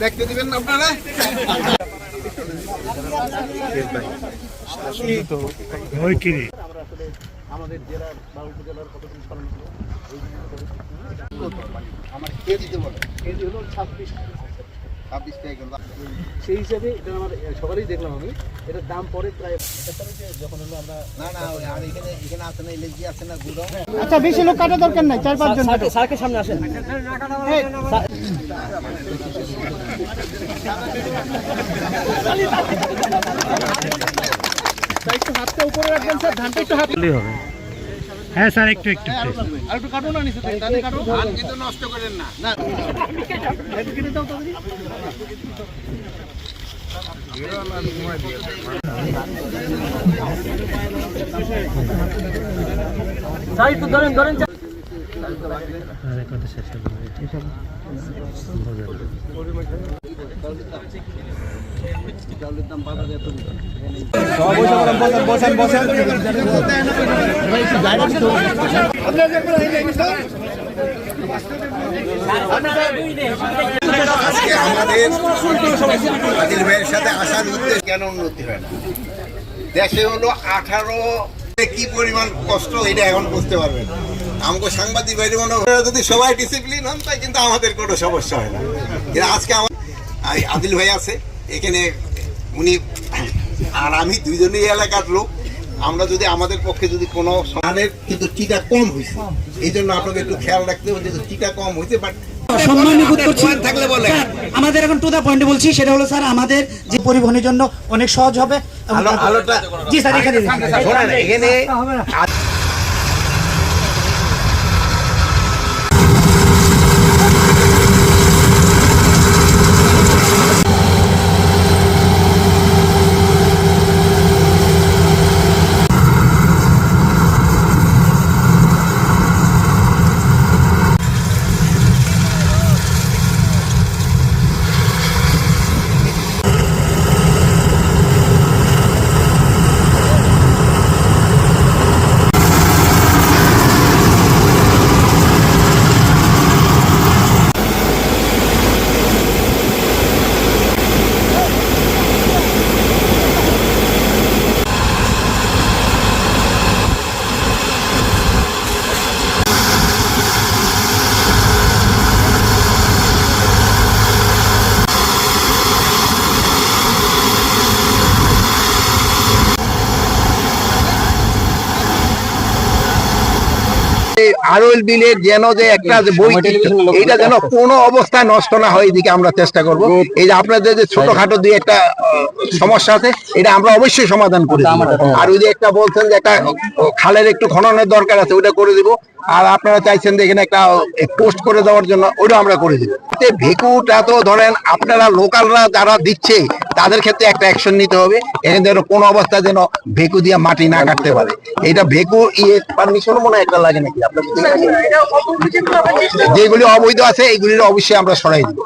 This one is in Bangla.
দেখতে দিবেন আপনারা আমাদের জেলা বা উপজেলার কতদিন ফলন হলো? আমার কেজি দিতে বলে কেজি হলো ছাব্বিশ ছাব্বিশ টাকা কিলো। সেই হিসাবে এটা আমার সকালেই দেখলাম আমি। এটার দাম পরে প্রায় যখন হলো আমরা না না আর এখানে এখানে আছে না ইলেকট্রিক আছে না গুঁড়ো। আচ্ছা বেশি লোক কাটা দরকার নাই চার পাঁচজন স্যারকে সামনে আসেন। একটু হাতটা উপরে রাখবেন স্যার ধানটা একটু হাত হ্যাঁ স্যার একটু একটু আর একটু। কাটুন না নিচে ধানে কাটুন ধান কিন্তু নষ্ট করেন না না কেটে দাও তাড়াতাড়ি। একটু ধরেন ধরেন দাম কেন উন্নতি হয় না দেশে হলো আঠারো কি পরিমাণ কষ্ট এটা এখন বুঝতে পারবেন আমাকে সাংবাদিক ভাই মনে যদি সবাই ডিসিপ্লিন হন তাই কিন্তু আমাদের কোনো সমস্যা হয় না আজকে আমার আদিল ভাই আছে এখানে উনি আর আমি দুইজনেই এলাকার লোক আমরা যদি আমাদের পক্ষে যদি কোনো সমানের কিন্তু টিকা কম হয়েছে এই জন্য আপনাকে একটু খেয়াল রাখতে হবে যে টিকা কম হয়েছে বাট থাকলে বলে আমাদের এখন টু দা পয়েন্টে বলছি সেটা হলো স্যার আমাদের যে পরিবহনের জন্য অনেক সহজ হবে। জি স্যার এখানে আরএল বিলের যেন যে একটা যে এইটা যেন কোনো অবস্থায় নষ্ট না হয় এদিকে আমরা চেষ্টা করব। এই যে আপনাদের যে ছোটখাটো দুই একটা সমস্যা আছে এটা আমরা অবশ্যই সমাধান করে আর ওই যে একটা বলছেন যে একটা খালের একটু খননের দরকার আছে ওটা করে দিব। আর আপনারা চাইছেন যে এখানে একটা পোস্ট করে দেওয়ার জন্য ওটা আমরা করে দিব। ভেকুটা তো ধরেন আপনারা লোকালরা যারা দিচ্ছে তাদের ক্ষেত্রে একটা অ্যাকশন নিতে হবে। এখানে যেন কোনো অবস্থায় যেন ভেকু দিয়ে মাটি না কাটতে পারে। এটা ভেকু ইয়ে পারমিশন মনে হয় একটা লাগে নাকি? আপনার যেগুলি অবৈধ আছে এইগুলির অবশ্যই আমরা সরাই দিব।